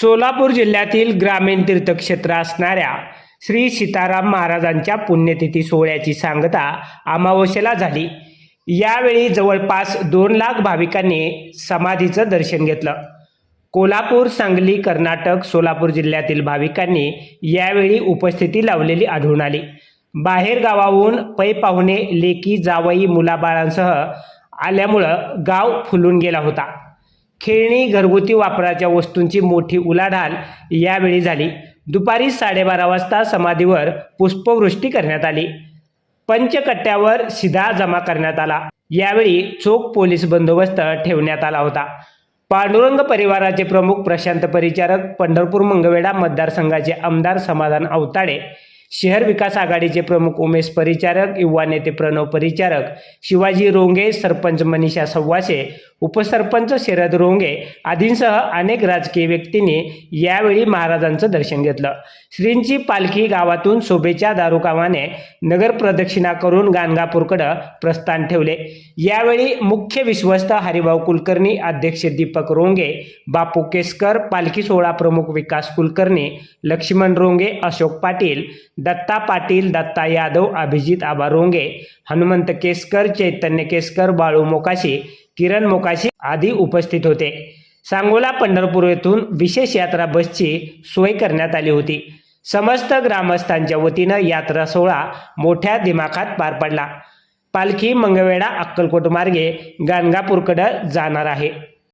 सोलापूर जिल्ह्यातील ग्रामीण तीर्थक्षेत्र असणाऱ्या श्री सीताराम महाराजांच्या पुण्यतिथी सोहळ्याची सांगता अमावस्येला झाली. यावेळी जवळपास दोन लाख भाविकांनी समाधीचं दर्शन घेतलं. कोल्हापूर सांगली कर्नाटक सोलापूर जिल्ह्यातील भाविकांनी यावेळी उपस्थिती लावलेली आढळून आली. बाहेर गावाहून पै पाहुणे लेकी जावई मुलाबाळांसह आल्यामुळं गाव फुलून गेला होता. खेळणी घरगुती वापराच्या वस्तूंची मोठी उलाढाल यावेळी झाली. दुपारी साडेबारा वाजता समाधीवर पुष्पवृष्टी करण्यात आली. पंचकट्ट्यावर शिधा जमा करण्यात आला. यावेळी चोख पोलीस बंदोबस्त ठेवण्यात आला होता. पांडुरंग परिवाराचे प्रमुख प्रशांत परिचारक पंढरपूर मंगवेढा मतदारसंघाचे आमदार समाधान अवताडे शहर विकास आघाडीचे प्रमुख उमेश परिचारक युवा नेते प्रणव परिचारक शिवाजी रोंगे सरपंच मनीषा सव्वाशे उपसरपंच शरद रोंगे आदींसह अनेक राजकीय व्यक्तींनी यावेळी महाराजांचं दर्शन घेतलं. श्रींची पालखी गावातून शोभेच्या दारुकामाने नगर प्रदक्षिणा करून गाणगापूरकडं प्रस्थान ठेवले. यावेळी मुख्य विश्वस्त हरिभाऊ कुलकर्णी अध्यक्ष दीपक रोंगे बापू केसकर पालखी सोहळा प्रमुख विकास कुलकर्णी लक्ष्मण रोंगे अशोक पाटील दत्ता पाटील दत्ता यादव अभिजित आबा रोंगे हनुमंत केसकर चैतन्य केसकर बाळू मोकाशी किरण मोकाशी आधी उपस्थित होते. सांगोला पंढरपूर येथून विशेष यात्रा बसची सोय करण्यात आली होती. समस्त ग्रामस्थांच्या वतीनं यात्रा सोहळा मोठ्या दिमाखात पार पडला. पालखी मंगळवेढा अक्कलकोट मार्गे गाणगापूरकडं जाणार आहे.